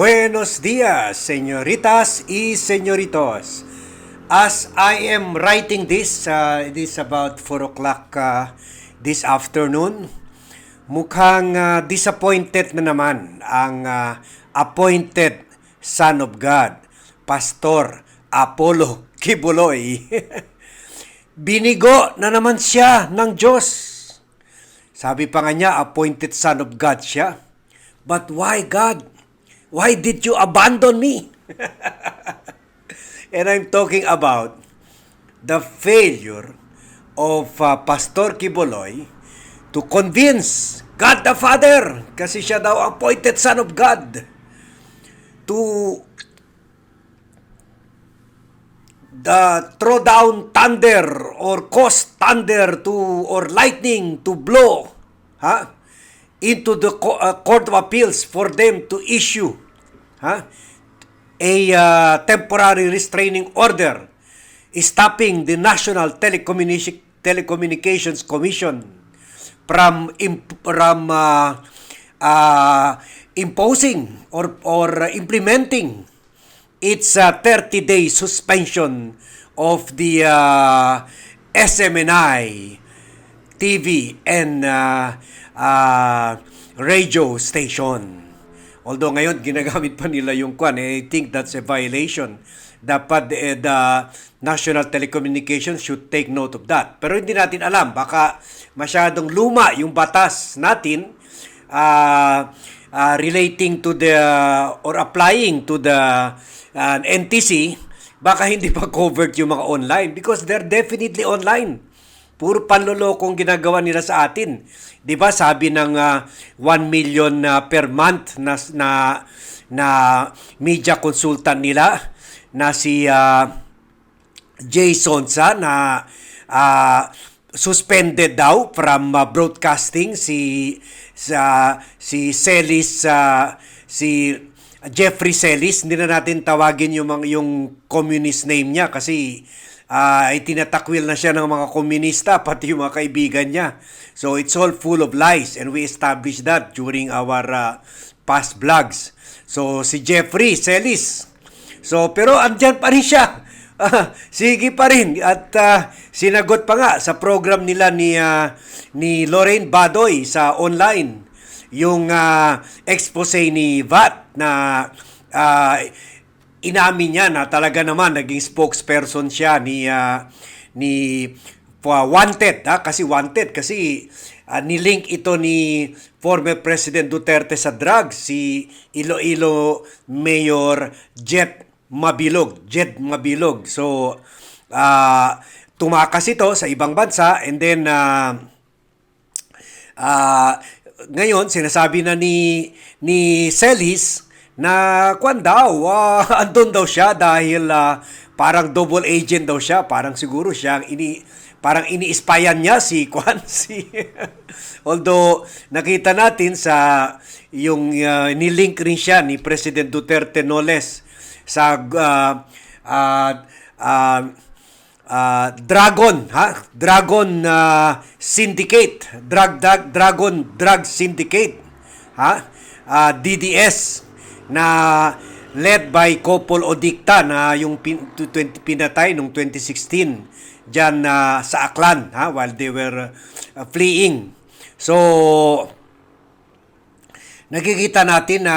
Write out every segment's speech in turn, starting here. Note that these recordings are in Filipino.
Buenos dias, señoritas y señoritos. As I am writing this, uh, it is about 4 o'clock uh, this afternoon. Mukhang uh, disappointed na naman ang uh, appointed Son of God, Pastor Apollo Kibuloy. Binigo na naman siya ng Diyos. Sabi pa nga niya, appointed Son of God siya. But why God? Why did you abandon me? and I'm talking about the failure of uh, Pastor Kiboloy to convince God the Father, kasi siya daw appointed Son of God, to the throw down thunder or cause thunder to or lightning to blow ha into the uh, court of appeals for them to issue ha a uh, temporary restraining order stopping the National Telecommunication Telecommunications Commission from from uh, uh, imposing or or implementing its uh, 30-day suspension of the uh, SMNI TV and uh, uh, radio station. Although ngayon ginagamit pa nila yung kwan, eh, I think that's a violation. Dapat eh, the National Telecommunications should take note of that. Pero hindi natin alam, baka masyadong luma yung batas natin uh, uh, relating to the or applying to the uh, NTC, baka hindi pa covered yung mga online because they're definitely online. Puro panlolokong ginagawa nila sa atin. 'Di ba? Sabi ng uh, 1 million uh, per month na na na media consultant nila na si uh, Jay Sonsa na uh, suspended daw from uh, broadcasting si sa si Celis uh, si Jeffrey Celis hindi na natin tawagin yung yung communist name niya kasi uh, ay tinatakwil na siya ng mga komunista pati yung mga kaibigan niya. So it's all full of lies and we established that during our uh, past vlogs. So si Jeffrey Celis. So pero andyan pa rin siya. Ah, sige pa rin. At uh, sinagot pa nga sa program nila ni uh, ni Lorraine Badoy sa online. Yung uh, expose ni VAT na uh, inamin niya na talaga naman naging spokesperson siya ni uh, ni uh, wanted ha? kasi wanted kasi uh, nilink ito ni former President Duterte sa drugs si Iloilo Mayor Jet Mabilog, Jed Mabilog. So, uh, tumakas ito sa ibang bansa and then uh, uh, ngayon sinasabi na ni ni Celis na kwan daw, uh, andun daw siya dahil uh, parang double agent daw siya, parang siguro siya ini parang ini-spyan niya si Kwan si although nakita natin sa yung uh, nilink rin siya ni President Duterte no less sa uh, uh, uh, uh, Dragon ha? Dragon uh, Syndicate. Drug, drug Dragon Drug Syndicate ha? Uh, DDS na led by Kopol Odikta na yung pin, 20, pinatay noong 2016 diyan uh, sa Aklan ha while they were uh, fleeing so nakikita natin na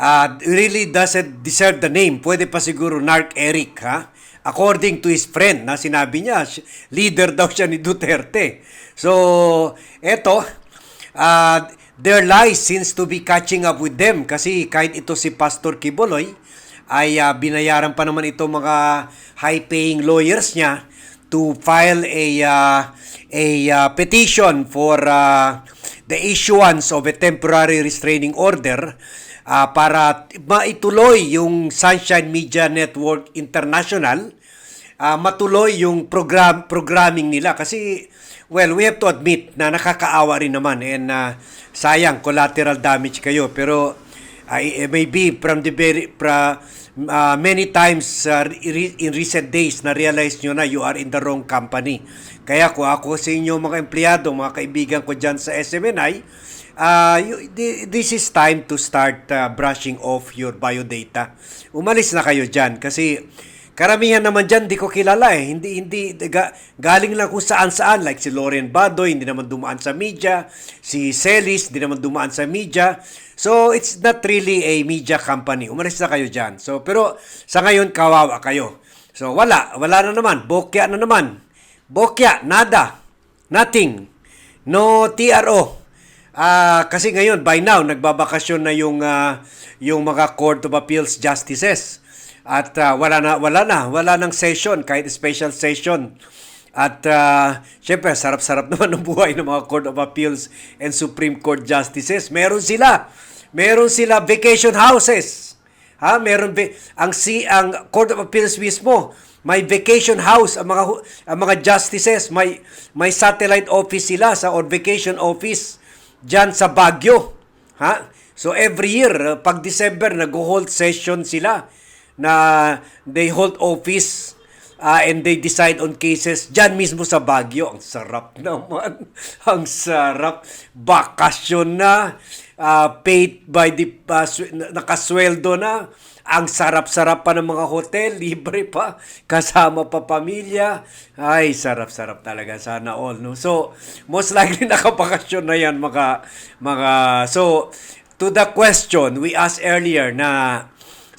uh, really doesn't deserve the name. Pwede pa siguro Narc Eric, ha? According to his friend, na sinabi niya, leader daw siya ni Duterte. So, eto, uh, their lies seems to be catching up with them kasi kahit ito si Pastor Kiboloy, ay uh, binayaran pa naman ito mga high-paying lawyers niya to file a uh, a uh, petition for uh, the issuance of a temporary restraining order uh, para maituloy yung Sunshine Media Network International, uh, matuloy yung program programming nila kasi well, we have to admit na nakakaawa rin naman and uh, sayang collateral damage kayo pero uh, maybe from the very pra, uh, many times uh, in recent days na realize nyo na you are in the wrong company. Kaya ko ako sa inyo mga empleyado, mga kaibigan ko dyan sa SMNI, uh, you- thi- this is time to start uh, brushing off your biodata. Umalis na kayo dyan kasi karamihan naman dyan di ko kilala eh. Hindi, hindi, ga- galing lang kung saan saan. Like si Lauren Badoy, hindi naman dumaan sa media. Si Celis, hindi naman dumaan sa media. So, it's not really a media company. Umalis na kayo dyan. So, pero sa ngayon, kawawa kayo. So, wala. Wala na naman. Bokya na naman. Bokya, nada. Nothing. No TRO. Ah, kasi ngayon by now nagbabakasyon na yung ah, yung mga Court of Appeals justices. At ah, wala na wala na, wala nang session kahit special session. At uh, syempre, sarap-sarap naman ng buhay ng mga Court of Appeals and Supreme Court Justices. Meron sila. Meron sila vacation houses. Ha, meron ang si ang Court of Appeals mismo may vacation house ang mga ang mga justices may may satellite office sila sa or vacation office diyan sa Baguio. Ha? So every year uh, pag December nag-hold session sila na they hold office uh, and they decide on cases dyan mismo sa Baguio. Ang sarap naman. Ang sarap. Bakasyon na. uh, paid by the, uh, sw- nakasweldo na. Ang sarap-sarap pa ng mga hotel, libre pa, kasama pa pamilya. Ay, sarap-sarap talaga sana all, no? So, most likely nakabakasyon na yan mga mga so to the question we asked earlier na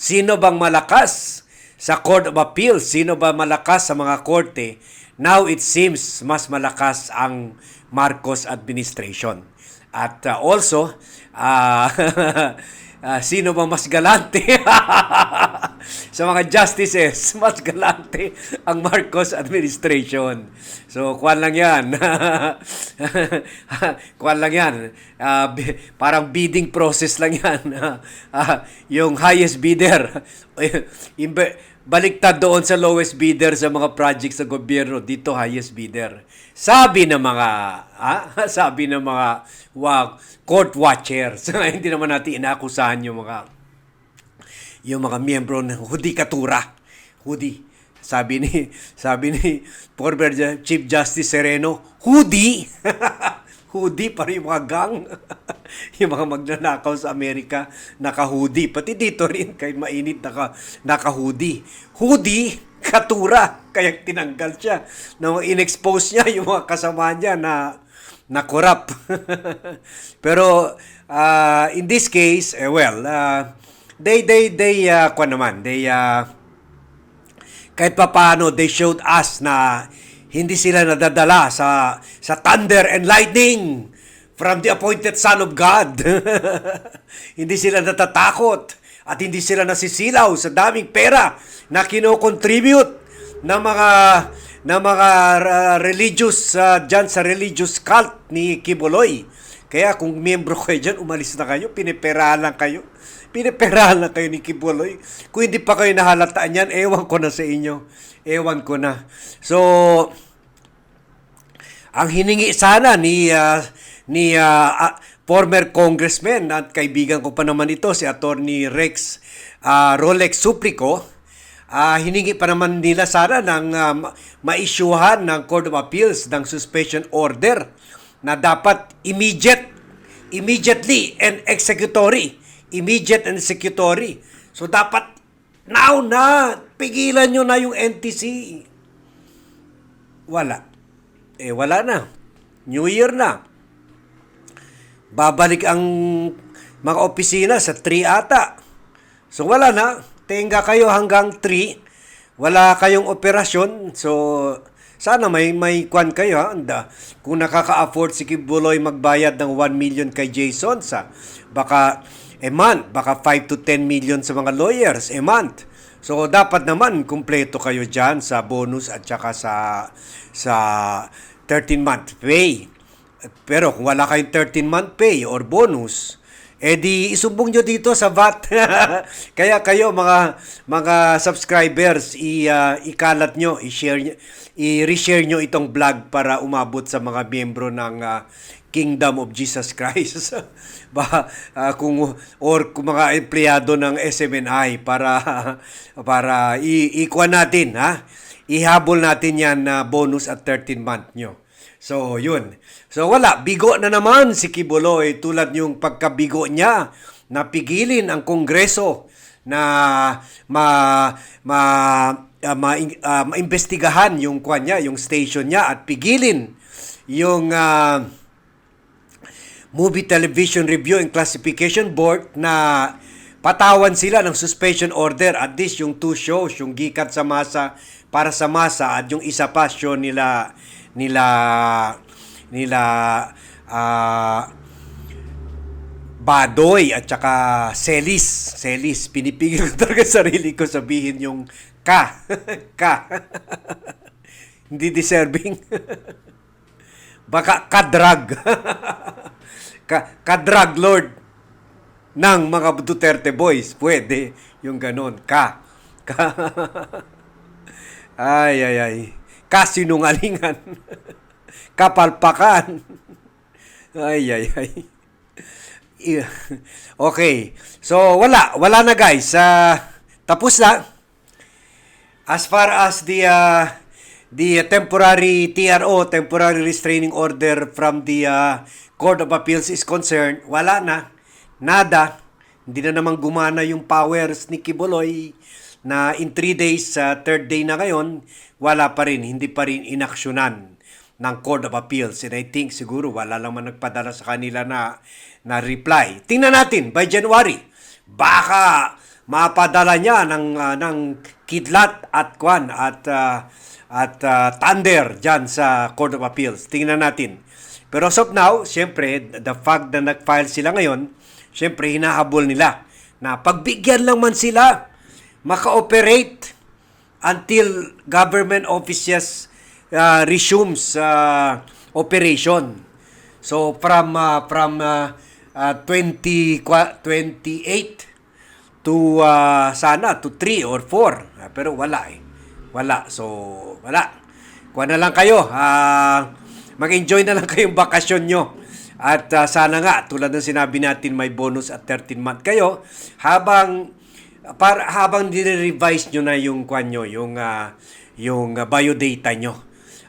sino bang malakas sa Court of Appeals, sino ba malakas sa mga korte? Now it seems mas malakas ang Marcos administration. At uh, also, ah, ah, sino ba mas galante? sa mga justices, mas galante ang Marcos administration. So, kuwan lang yan. kuwan lang yan. Bi- parang bidding process lang yan. Ah, yung highest bidder. Baliktad doon sa lowest bidder sa mga projects sa gobyerno. Dito, highest bidder. Sabi ng mga, ah, sabi ng mga wow, court watchers. Hindi naman natin inaakusahan yung mga yung mga miyembro ng Hudikatura. Hudi. Sabi ni sabi ni former Chief Justice Sereno, Hudi. Hudi para yung mga gang. yung magnanakaw sa Amerika, naka-hoodie. Pati dito rin, kahit mainit, naka, naka-hoodie. Hoodie, katura. Kaya tinanggal siya. Na in-expose niya yung mga kasama niya na na corrupt. Pero uh, in this case, eh, well, uh, they they they uh, naman, they uh, kahit papaano they showed us na hindi sila nadadala sa sa thunder and lightning from the appointed son of God. hindi sila natatakot at hindi sila nasisilaw sa daming pera na kino-contribute ng mga ng mga uh, religious uh, dyan sa religious cult ni Kibuloy. Kaya kung miyembro kayo dyan, umalis na kayo, piniperahan kayo. Piniperahan lang kayo ni Kibuloy. Kung hindi pa kayo nahalataan yan, ewan ko na sa inyo. Ewan ko na. So, ang hiningi sana ni uh, ni uh, uh, former congressman at kaibigan ko pa naman ito si Attorney Rex uh, Rolex Suplico ah hiningi pa naman nila sana ng uh, ma- maisyuhan ng Court of Appeals ng suspension order na dapat immediate immediately and executory immediate and executory so dapat now na pigilan nyo na yung NTC wala eh wala na. New Year na. Babalik ang mga opisina sa 3 ata. So wala na. Tenga kayo hanggang 3. Wala kayong operasyon. So sana may may kwan kayo ha. Anda. Kung nakaka-afford si Kibuloy magbayad ng 1 million kay Jason sa baka a month, baka 5 to 10 million sa mga lawyers a month. So dapat naman kumpleto kayo diyan sa bonus at saka sa sa 13 month pay. Pero kung wala kayong 13 month pay or bonus, eh di isumbong nyo dito sa VAT. Kaya kayo mga mga subscribers, i, uh, ikalat nyo, i-share nyo, i-reshare nyo itong vlog para umabot sa mga miyembro ng uh, Kingdom of Jesus Christ. ba uh, kung or kung mga empleyado ng SMNI para para i- natin ha ihabol natin yan na bonus at 13 month nyo So, yun. So, wala. Bigo na naman si Kibuloy tulad yung pagkabigo niya na pigilin ang Kongreso na ma ma ah, ma, ah, maimbestigahan yung kwan niya, yung station niya at pigilin yung ah, Movie Television Review and Classification Board na patawan sila ng suspension order at least yung two shows, yung Gikat sa Masa para sa Masa at yung isa pa show nila nila nila ah Badoy at saka Celis. Celis. Pinipigil ko talaga sarili ko sabihin yung ka. ka. Hindi deserving. Baka kadrag. ka, kadrag lord ng mga Duterte boys. Pwede. Yung ganon. Ka. Ka. ay, ay, ay. Kasinungalingan. Kapalpakan. Ay, ay, ay. Okay. So, wala. Wala na guys. Uh, tapos na. As far as the uh, the temporary TRO, temporary restraining order from the uh, Court of Appeals is concerned, wala na. Nada. Hindi na naman gumana yung powers ni Kiboloy na in three days, sa third day na ngayon, wala pa rin, hindi pa rin inaksyonan ng Court of Appeals. And I think siguro wala naman nagpadala sa kanila na na reply. Tingnan natin by January. Baka mapadala niya ng ah, ng kidlat at kwan at ah, at ah, thunder diyan sa Court of Appeals. Tingnan natin. Pero as of now, syempre, the fact na nag-file sila ngayon, syempre hinahabol nila na pagbigyan lang man sila maka-operate until government offices uh, resumes uh, operation. So from uh, from uh, uh, 20 kwa- 28 to uh, sana to 3 or 4. Ah, pero wala eh. Wala. So wala. Kuha na lang kayo. ah mag-enjoy na lang kayong bakasyon nyo. At ah, sana nga, tulad ng sinabi natin, may bonus at 13 month kayo. Habang para habang dire-revise nyo na yung kwan nyo, yung ah, yung ah, biodata nyo.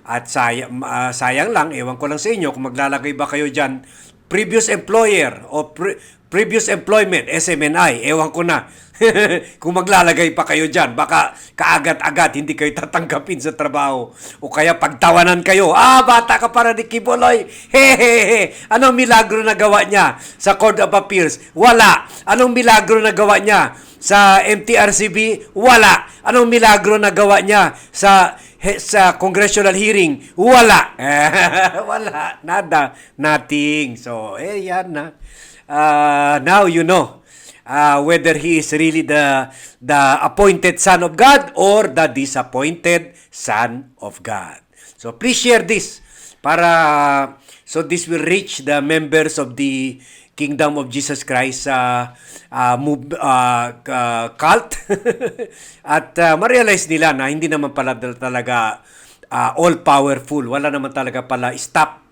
At sayang, ah, sayang lang, ewan ko lang sa inyo kung maglalagay ba kayo dyan, previous employer o pre- previous employment, SMNI, ewan ko na. kung maglalagay pa kayo dyan, baka kaagad-agad hindi kayo tatanggapin sa trabaho. O kaya pagtawanan kayo, ah, bata ka para ni Kiboloy. Hehehe. Anong milagro na gawa niya sa Court of Appeals? Wala. Anong milagro na gawa niya sa MTRCB? Wala. Anong milagro na gawa niya sa sa congressional hearing? Wala. Wala. Nada. Nothing. So, eh, yan na. Uh, now you know uh, whether he is really the the appointed son of God or the disappointed son of God. So please share this para so this will reach the members of the Kingdom of Jesus Christ uh, uh, move, uh, uh, cult at uh, ma-realize nila na hindi naman pala talaga uh, all powerful. Wala naman talaga pala stop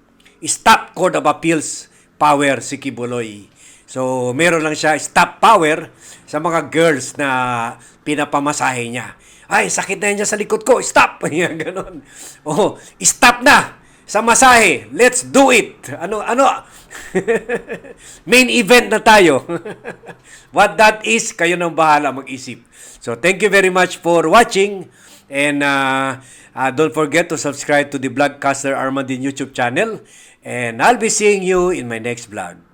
stop Court of Appeals power si Kibuloy. So, meron lang siya stop power sa mga girls na pinapamasahe niya. Ay, sakit na yan sa likod ko. Stop! Yan, ganon. Oh, stop na sa masahe. Let's do it. Ano, ano? Main event na tayo. What that is, kayo nang bahala mag-isip. So, thank you very much for watching. And uh, uh, don't forget to subscribe to the Vlogcaster Armandin YouTube channel. And I'll be seeing you in my next vlog.